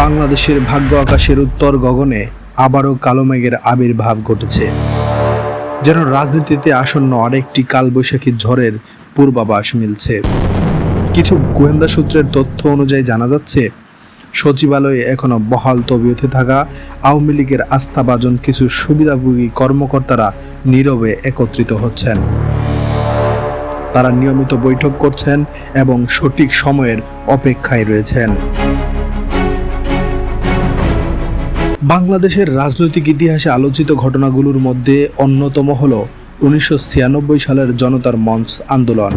বাংলাদেশের ভাগ্য আকাশের উত্তর গগনে আবারও কালো মেঘের আবির্ভাব ঘটেছে। যেন রাজনীতিতে আসন্ন আরেকটি কালবৈশাখী ঝড়ের পূর্বাভাস মিলছে। কিছু গোয়েন্দা সূত্রের তথ্য অনুযায়ী জানা যাচ্ছে, সচিবালয়ে এখনও বহাল তবিয়তে থাকা আওয়ামী লীগের আস্থাভাজন কিছু সুবিধাভোগী কর্মকর্তারা নীরবে একত্রিত হচ্ছেন। তারা নিয়মিত বৈঠক করছেন এবং সঠিক সময়ের অপেক্ষায় রয়েছেন। বাংলাদেশের রাজনৈতিক ইতিহাসে আলোচিত ঘটনাগুলোর মধ্যে অন্যতম হল উনিশশো ছিয়ানব্বই সালের জনতার মঞ্চ আন্দোলন।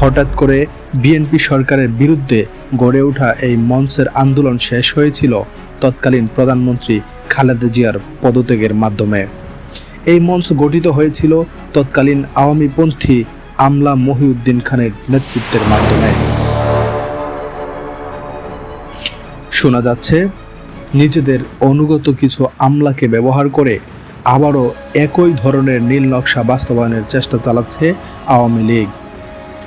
হঠাৎ করে বিএনপি সরকারের বিরুদ্ধে গড়ে ওঠা এই মঞ্চের আন্দোলন শেষ হয়েছিল তৎকালীন প্রধানমন্ত্রী খালেদা জিয়ার পদত্যাগের মাধ্যমে। এই মঞ্চ গঠিত হয়েছিল তৎকালীন আওয়ামীপন্থী আমলা মহিউদ্দিন খানের নেতৃত্বের মাধ্যমে। শোনা যাচ্ছে, নিজেদের অনুগত কিছু আমলাকে ব্যবহার করে আবারও একই ধরনের নীল নকশা বাস্তবায়নের চেষ্টা চালাচ্ছে আওয়ামী লীগ।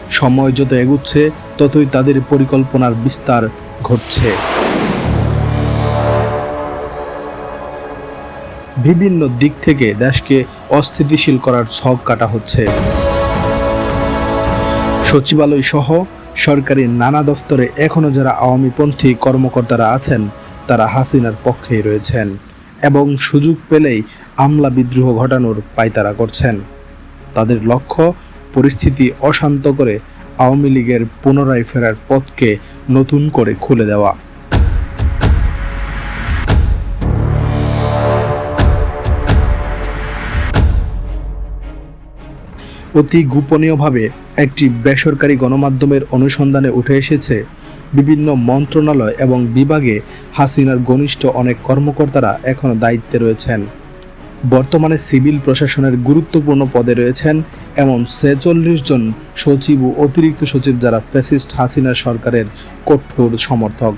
সময় যত এগুচ্ছে, ততই তাদের পরিকল্পনার বিস্তার ঘটছে। বিভিন্ন দিক থেকে দেশকে অস্থিতিশীল করার ছক কাটা হচ্ছে। সচিবালয় সহ সরকারি নানা দফতরে এখনও যারা আওয়ামীপন্থী কর্মকর্তারা আছেন, তারা হাসিনার পক্ষেই রয়েছেন এবং সুযোগ পেলেই আমলা বিদ্রোহ ঘটানোর পায়তারা করছেন। তাদের লক্ষ্য, পরিস্থিতি অশান্ত করে আওয়ামী লীগের পুনরায় ফেরার পথকে নতুন করে খুলে দেওয়া। অতি গোপনীয়ভাবে একটি বেসরকারি গণমাধ্যমের অনুসন্ধানে উঠে এসেছে, বিভিন্ন মন্ত্রণালয় এবং বিভাগে হাসিনার ঘনিষ্ঠ অনেক কর্মকর্তারা এখনও দায়িত্বে রয়েছেন। বর্তমানে সিভিল প্রশাসনের গুরুত্বপূর্ণ পদে রয়েছেন এমন ছেচল্লিশ জন সচিব ও অতিরিক্ত সচিব যারা ফ্যাসিস্ট হাসিনা সরকারের কঠোর সমর্থক।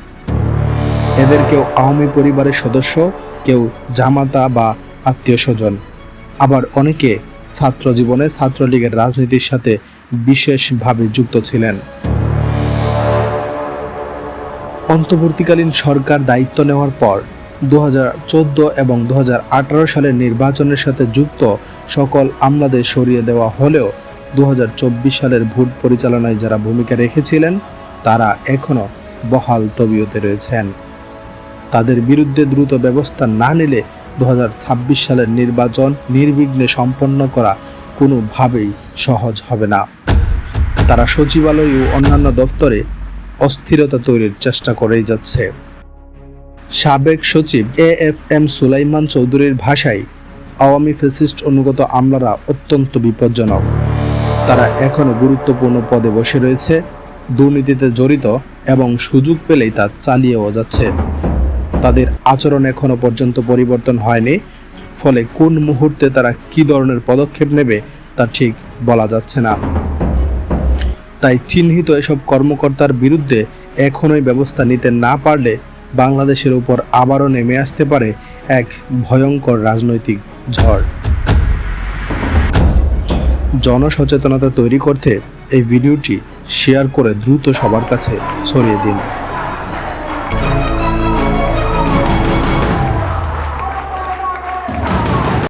এদের কেউ আওয়ামী পরিবারের সদস্য, কেউ জামাতা বা আত্মীয় স্বজন। আবার অনেকে ছাত্র জীবনে ছাত্রলীগের রাজনীতির সাথে বিশেষভাবে যুক্ত ছিলেন। অন্তর্বর্তীকালীন সরকার দায়িত্ব নেওয়ার পর দুহাজার চোদ্দ এবং দুহাজার আঠেরো সালের নির্বাচনের সাথে যুক্ত সকল আমলাদের সরিয়ে দেওয়া হলেও দু হাজার চব্বিশ সালের ভোট পরিচালনায় যারা ভূমিকা রেখেছিলেন, তারা এখনও বহাল তবিয়তে রয়েছেন। তাদের বিরুদ্ধে দ্রুত ব্যবস্থা না নিলে দু হাজার ছাব্বিশ সালের নির্বাচন নির্বিঘ্নে সম্পন্ন করা কোনোভাবেই সহজ হবে না। তারা সচিবালয় ও অন্যান্য দফতরে অস্থিরতা তৈরির চেষ্টা করেই যাচ্ছে। সাবেক সচিব এ এফ এম সুলাইমান চৌধুরীর ভাষায়, আওয়ামী ফেসিস্ট অনুগত আমলারা অত্যন্ত বিপজ্জনক। তারা এখনও গুরুত্বপূর্ণ পদে বসে রয়েছে, দুর্নীতিতে জড়িত এবং সুযোগ পেলেই তা চালিয়েও যাচ্ছে। তাদের আচরণ এখনও পর্যন্ত পরিবর্তন হয়নি। ফলে কোন মুহূর্তে তারা কি ধরনের পদক্ষেপ নেবে, তা ঠিক বলা যাচ্ছে না। তাই চিহ্নিত এসব কর্মকর্তার বিরুদ্ধে এখনই ব্যবস্থা নিতে না পারলে বাংলাদেশের উপর আবারও নেমে আসতে পারে এক ভয়ঙ্কর রাজনৈতিক ঝড়। জনসচেতনতা তৈরি করতে এই ভিডিওটি শেয়ার করে দ্রুত সবার কাছে ছড়িয়ে দিন।